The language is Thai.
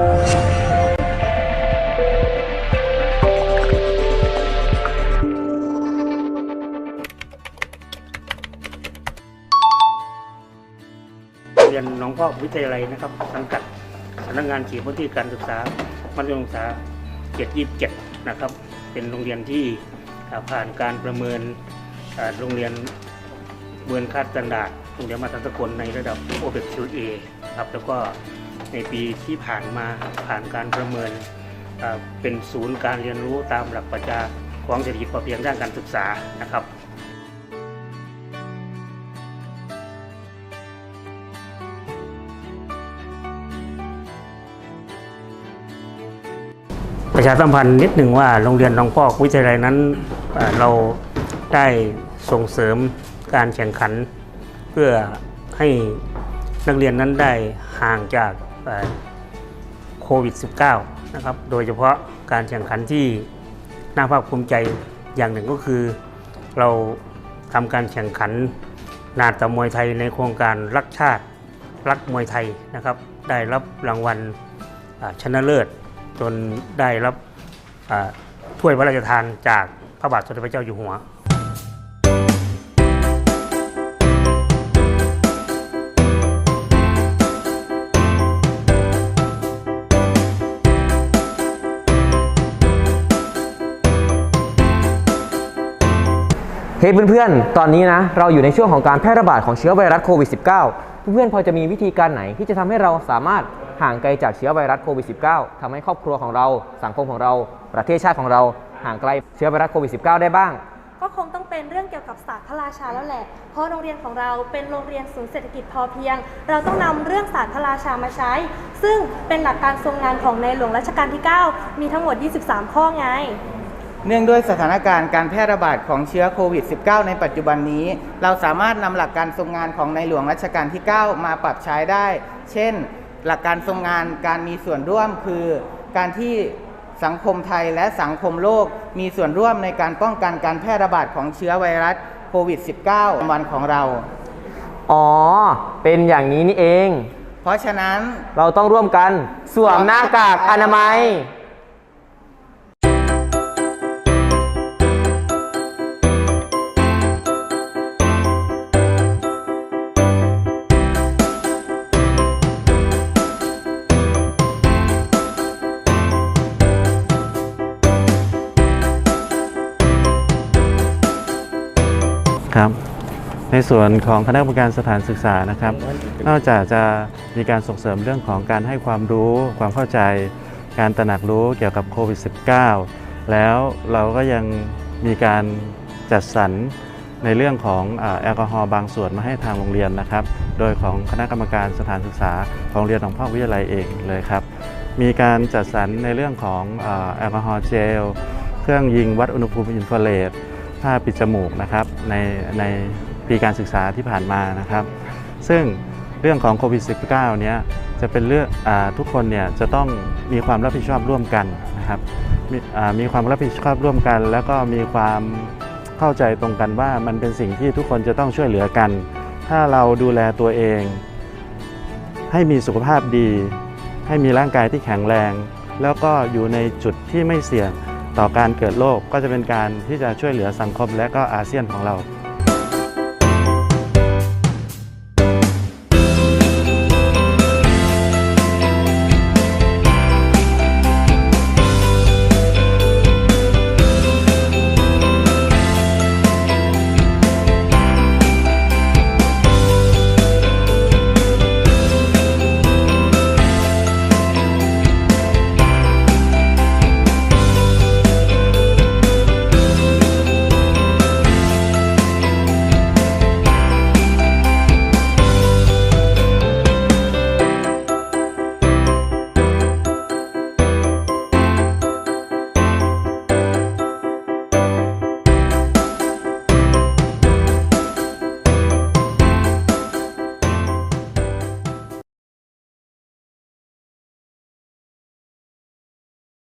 เรียนน้องพ่อวิทยาลัยนะครับสังกัดสำนักงานเขตพื้นที่การศึกษามัธยมศึกษา727นะครับ เป็นโรงเรียนที่ผ่านการประเมินโรงเรียนเบือนคาดจันดาดโรงเรียนมาตรฐานสกลในระดับโอเปกชิลเอครับแล้วก็ ในปีที่ผ่านมาผ่านการประเมินเป็นศูนย์การเรียนรู้ตามหลักปรัชญาของเศรษฐกิจพอเพียงด้านการศึกษานะครับประชาสัมพันธ์นิดหนึ่งว่าโรงเรียนหนองพอกวิทยาลัยนั้นเราได้ส่งเสริมการแข่งขัน เพื่อให้นักเรียนนั้นได้ห่างจาก โควิด -19 นะครับ โดยเฉพาะการแข่งขันที่น่าภาคภูมิใจอย่างหนึ่งก็คือ เราทำการแข่งขันนาฏมวยไทยในโครงการรักชาติรักมวยไทยนะครับ ได้รับรางวัลชนะเลิศ จนได้รับถ้วยพระราชทานจากพระบาทสมเด็จพระเจ้าอยู่หัว เฮ้ยเพื่อนๆ ตอนนี้นะเราอยู่ในช่วงของการแพร่ระบาดของเชื้อไวรัสโควิด -19 เพื่อนๆ พอจะมีวิธีการไหนที่จะทำให้เราสามารถห่างไกลจากเชื้อไวรัสโควิด -19 ทำให้ครอบครัวของเรา สังคมของเรา ประเทศชาติของเราห่างไกลเชื้อไวรัสโควิด -19 ได้บ้าง ก็คงต้องเป็นเรื่องเกี่ยวกับศาสตร์พระราชาแล้วแหละ เพราะโรงเรียนของเราเป็นโรงเรียนศูนย์เศรษฐกิจพอเพียง เราต้องนำเรื่องศาสตร์พระราชามาใช้ ซึ่งเป็นหลักการทรงงานของในหลวงรัชกาลที่ 9 มีทั้งหมด 23 ข้อไง เนื่องด้วยสถานการณ์การแพร่ระบาดของเชื้อโควิด -19 ในปัจจุบันนี้ เราสามารถนำหลักการทรงงานของในหลวงรัชกาลที่ 9 มาปรับใช้ได้ เช่น หลักการทรงงานการมีส่วนร่วมคือการที่สังคมไทยและสังคมโลกมีส่วนร่วมในการป้องกันการแพร่ระบาดของเชื้อไวรัสโควิด -19 วันของเรา อ๋อ เป็นอย่างนี้นี่เอง เพราะฉะนั้นเราต้องร่วมกันสวมหน้ากากอนามัย ครับ ในส่วนของคณะกรรมการสถานศึกษานะครับ นอกจากจะมีการส่งเสริมเรื่องของการให้ความรู้ความเข้าใจ การตระหนักรู้เกี่ยวกับโควิด -19 แล้วเราก็ยังมีการจัดสรรในเรื่องของอแอลกอฮอล์บางส่วนมาให้ทางโรงเรียนนะครับ โดยของคณะกรรมการสถานศึกษาของโรงเรียนของพ่อวิทยาลัยเองเลยครับ มีการจัดสรรในเรื่องของอแอลกอฮอล์เจล เครื่องยิงวัดอุณหภูมิอินฟราเรด ผ้าปิดจมูกนะครับในในปีการศึกษาที่ผ่านมานะครับ ซึ่งเรื่องของโควิด -19 เนี้ยจะเป็นเรื่องอทุกคนเนี่ยจะต้องมีความรับผิดชอบร่วมกันนะครับมมีความรับผิดชอบร่วมกัน แล้วก็มีความเข้าใจตรงกันว่ามันเป็นสิ่งที่ทุกคนจะต้องช่วยเหลือกัน ถ้าเราดูแลตัวเอง ให้มีสุขภาพดี ให้มีร่างกายที่แข็งแรง แล้วก็อยู่ในจุดที่ไม่เสี่ยง ต่อการเกิดโรคก็จะเป็นการที่จะช่วยเหลือสังคมและก็อาเซียนของเรา